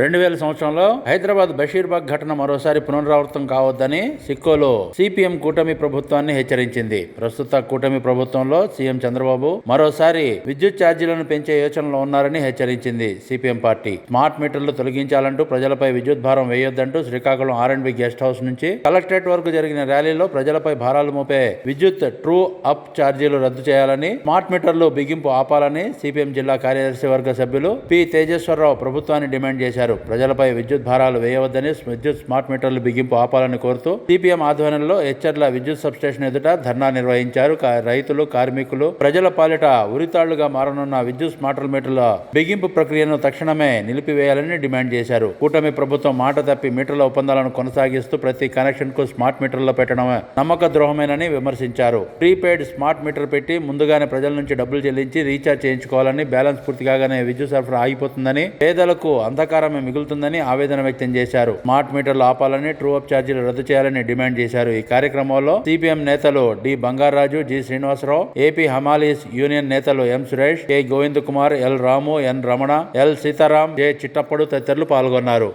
రెండు వేల సంవత్సరంలో హైదరాబాద్ బషీర్బాగ్ ఘటన మరోసారి పునరావృతం కావద్దని సిక్కోలో సిపిఎం కూటమి ప్రభుత్వాన్ని హెచ్చరించింది. ప్రస్తుత కూటమి ప్రభుత్వంలో సీఎం చంద్రబాబు మరోసారి విద్యుత్ ఛార్జీలను పెంచే యోచనలో ఉన్నారని హెచ్చరించింది సిపిఎం పార్టీ. స్మార్ట్ మీటర్లు తొలగించాలంటూ ప్రజలపై విద్యుత్ భారం వేయొద్దంటూ Srikakulam R and B guest house నుంచి కలెక్టరేట్ వరకు జరిగిన ర్యాలీలో ప్రజలపై భారాలు మోపే విద్యుత్ ట్రూ అప్ ఛార్జీలు రద్దు చేయాలని స్మార్ట్ మీటర్లు బిగింపు ఆపాలని సిపిఎం జిల్లా కార్యదర్శి వర్గ సభ్యులు పి తేజేశ్వరరావు ప్రభుత్వాన్ని డిమాండ్ చేశారు. ప్రజలపై విద్యుత్ భారాలు వేయవద్దని విద్యుత్ స్మార్ట్ మీటర్లు బిగింపు ఆపాలని కోరుతూ సిపిఎం ఆధ్వర్యంలో హెచ్చర్ల విద్యుత్ సబ్స్టేషన్ ఎదుట ధర్నా నిర్వహించారు. రైతులు కార్మికులు ప్రజల పాలిట ఉరితాళ్ళుగా మారనున్న విద్యుత్ స్మార్ట్ మీటర్ల బిగింపు ప్రక్రియను తక్షణమే నిలిపివేయాలని డిమాండ్ చేశారు. కూటమి ప్రభుత్వం మాట తప్పి మీటర్ల ఒప్పందాలను కొనసాగిస్తూ ప్రతి కనెక్షన్కు స్మార్ట్ మీటర్లు పెట్టడం నమ్మక ద్రోహమేనని విమర్శించారు. ప్రీపెయిడ్ స్మార్ట్ మీటర్ పెట్టి ముందుగానే ప్రజల నుంచి డబ్బులు చెల్లించి రీఛార్జ్ చేయించుకోవాలని బ్యాలెన్స్ పూర్తి కాగానే విద్యుత్ సరఫరా ఆగిపోతుందని పేదలకు అంధకారమే మిగులుతుందని ఆవేదన వ్యక్తం చేశారు. స్మార్ట్ మీటర్లు ఆపాలని ట్రూ అప్ ఛార్జీలు రద్దు చేయాలని డిమాండ్ చేశారు. ఈ కార్యక్రమంలో సిపిఎం నేతలు D. Bangaraju G. Srinivasarao AP Hamalis union నేతలు M. Suresh K. Govind Kumar L. Ramu N. Ramana L. Sitaram J. Chittappadu తదితరులు పాల్గొన్నారు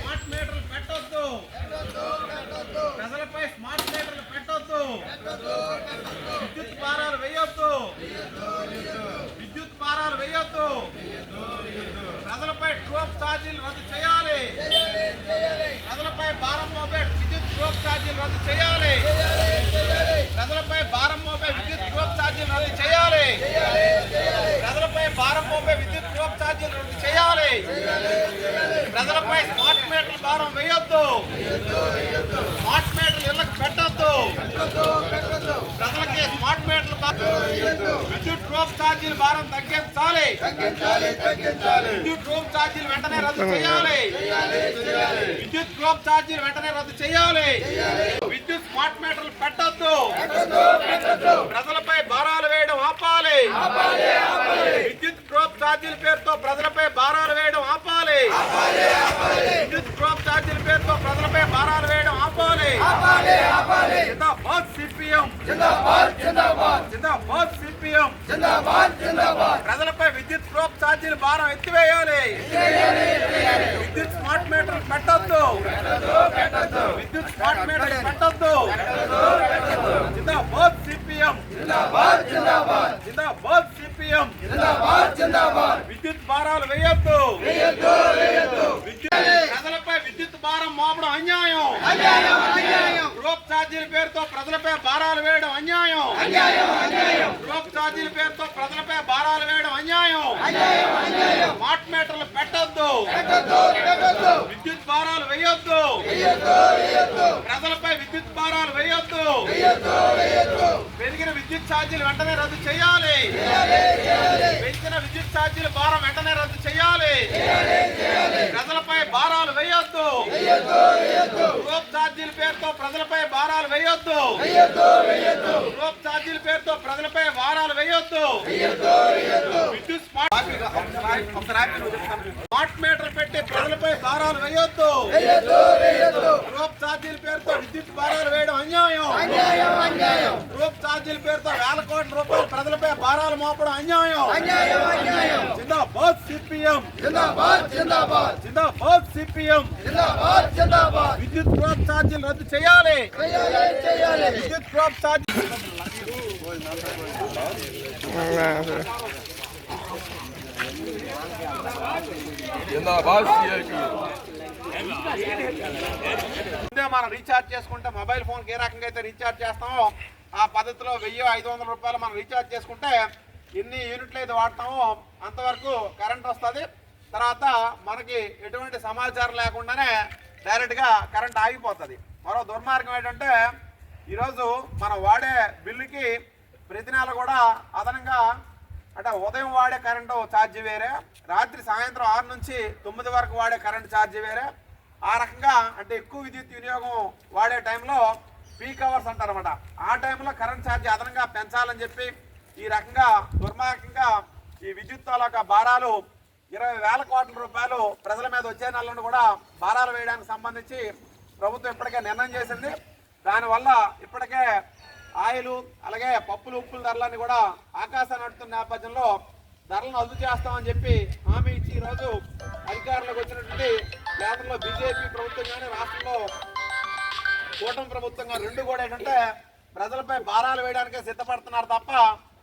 స్మార్ట్ మీటర్లు పెట్టొద్దు ప్రజలపై స్మార్ట్ మీటర్లు పెట్టొద్దు విద్యుత్ భారాలు వేయొద్దు విద్యుత్ భారాలు వేయొద్దు ప్రజలపై ట్రోప్ ఛార్జీలు రద్దు చేయాలి. ప్రజలపై భారం మోపే విద్యుత్ ట్రోప్ ఛార్జీలు రద్దు చేయాలి. ప్రజలపై భారం మోపే విద్యుత్ ట్రోప్ ఛార్జీలు రద్దు చేయాలి. ప్రజలపై భారం మోపే విద్యుత్ ట్రోప్ ఛార్జీలు రద్దు చేయాలి. ప్రజలపై స్మార్ట్ మీటర్ భారం వేయొద్దు. స్మార్ట్ మీటర్లు ఇళ్ళకు పెట్టొద్దు ప్రజలకి స్మార్ట్ మీటర్ల భారం- విద్యుత్ ట్రోప్ ఛార్జీల భారం తగ్గించాలి. విద్యుత్ ట్రోప్ ఛార్జీలు వెంటనే రద్దు చేయాలి. విద్యుత్ ట్రోప్ ఛార్జీలు వెంటనే రద్దు చేయాలి. విద్యుత్ స్మార్ట్ మీటర్లు పెట్టొద్దు. ప్రజలపై భారాలు వేయడం ఆపాలి. విద్యుత్ ట్రోప్ ఛార్జీల పేరుతో ప్రజలపై భారాలు వేయడం ఆపాలి. విద్యుత్ ట్రోప్ ఛార్జీల పేరుతో ప్రజలపై భారాలు వేయడం ఆపాలి. జిందాబాద్ సిపిఎం. జిందాబాద్ సిపిఎం ప్రజలపై విద్యుత్ ట్రోప్ ఛార్జీల భారం ఎత్తివేయాలి. విద్యుత్ స్మార్ట్ మీటర్ పెట్టొద్దు. విద్యుత్ స్మార్ట్ మీటర్ పెట్టొద్దు. జిందాబాద్ సిపిఎం. జిందాబాద్ సిపిఎం. విద్యుత్ భారాలు వేయొద్దు. విద్యుత్ ప్రజలపై విద్యుత్ భారం మోపడం ఛార్జీల పేరుతో ప్రజలపై భారాలు వేయడం అన్యాయం. గ్రూప్ ఛార్జీల పేరుతో ప్రజలపై భారాలు వేయడం అన్యాయం. పెట్టొద్దు విద్యుత్ భారాలు వేయొద్దు. ప్రజలపై విద్యుత్ భారాలు వేయొద్దు. పెరిగిన విద్యుత్ ఛార్జీలు వెంటనే రద్దు చేయాలి. పెంచిన విద్యుత్ ఛార్జీల భారం వెంటనే రద్దు చేయాలి. ప్రజలపై భారాలు వేయొద్దు. గ్రూప్ ఛార్జీల పేరుతో ప్రజలపై భారాలు వేయొద్దు. గ్రూప్ ఛార్జీల పేరుతో ప్రజలపై భారాలు వేయొద్దు. విద్యుత్ వాట్ మీటర్ పెట్టి ప్రజలపై భారాలు వేయొద్దు. రూప్ ఛార్జీల పేరుతో విద్యుత్ భారాలు వేయడం అన్యాయం. రూప్ ఛార్జీల పేరుతో వేల కోట్ల రూపాయలు ప్రజలపై భారాలు మోపడం అన్యాయం. జిందాబాద్ సిపిఎం. జిందాబాద్ జిందాబాద్. జిందాబాద్ సిపిఎం. జిందాబాద్ జిందాబాద్. విద్యుత్ క్రాప్ ఛార్జీలు రద్దు చేయాలి. విద్యుత్ క్రాప్ ఛార్జీలు మనం రీఛార్జ్ చేసుకుంటే మొబైల్ ఫోన్ ఏ రకంగా అయితే రీఛార్జ్ చేస్తామో ఆ పద్ధతిలో వెయ్యి ఐదు వందల రూపాయలు మనం రీఛార్జ్ చేసుకుంటే ఎన్ని యూనిట్లు అయితే వాడతామో అంతవరకు కరెంట్ వస్తుంది. తర్వాత మనకి ఎటువంటి సమాచారం లేకుండానే డైరెక్ట్గా కరెంట్ ఆగిపోతుంది. మరో దుర్మార్గం ఏంటంటే ఈరోజు మనం వాడే బిల్లుకి ప్రతి నెల కూడా అదనంగా అంటే ఉదయం వాడే కరెంటు ఛార్జ్ వేరే రాత్రి సాయంత్రం ఆరు నుంచి తొమ్మిది వరకు వాడే కరెంటు ఛార్జ్ వేరే. ఆ రకంగా అంటే ఎక్కువ విద్యుత్ వినియోగం వాడే టైంలో పీక్ అవర్స్ అంటారన్నమాట. ఆ టైంలో కరెంట్ ఛార్జ్ అదనంగా పెంచాలని చెప్పి ఈ రకంగా దుర్మార్గంగా ఈ విద్యుత్ తాలూకా భారాలు ఇరవై వేల కోట్ల రూపాయలు ప్రజల మీద వచ్చే నెలను కూడా భారాలు వేయడానికి సంబంధించి ప్రభుత్వం ఇప్పటికే నిర్ణయం చేసింది. దానివల్ల ఇప్పటికే ఆయిలు అలాగే పప్పులు ఉప్పుల ధరలన్నీ కూడా ఆకాశాన్ని నడుతున్న నేపథ్యంలో ధరలను అదుపు చేస్తామని చెప్పి హామీ ఇచ్చి ఈరోజు అధికారంలోకి వచ్చినటువంటి కేంద్రంలో బీజేపీ ప్రభుత్వం కానీ రాష్ట్రంలో కూటమి ప్రభుత్వంగా రెండు కూడా ఏంటంటే ప్రజలపై భారాలు వేయడానికే సిద్ధపడుతున్నారు తప్ప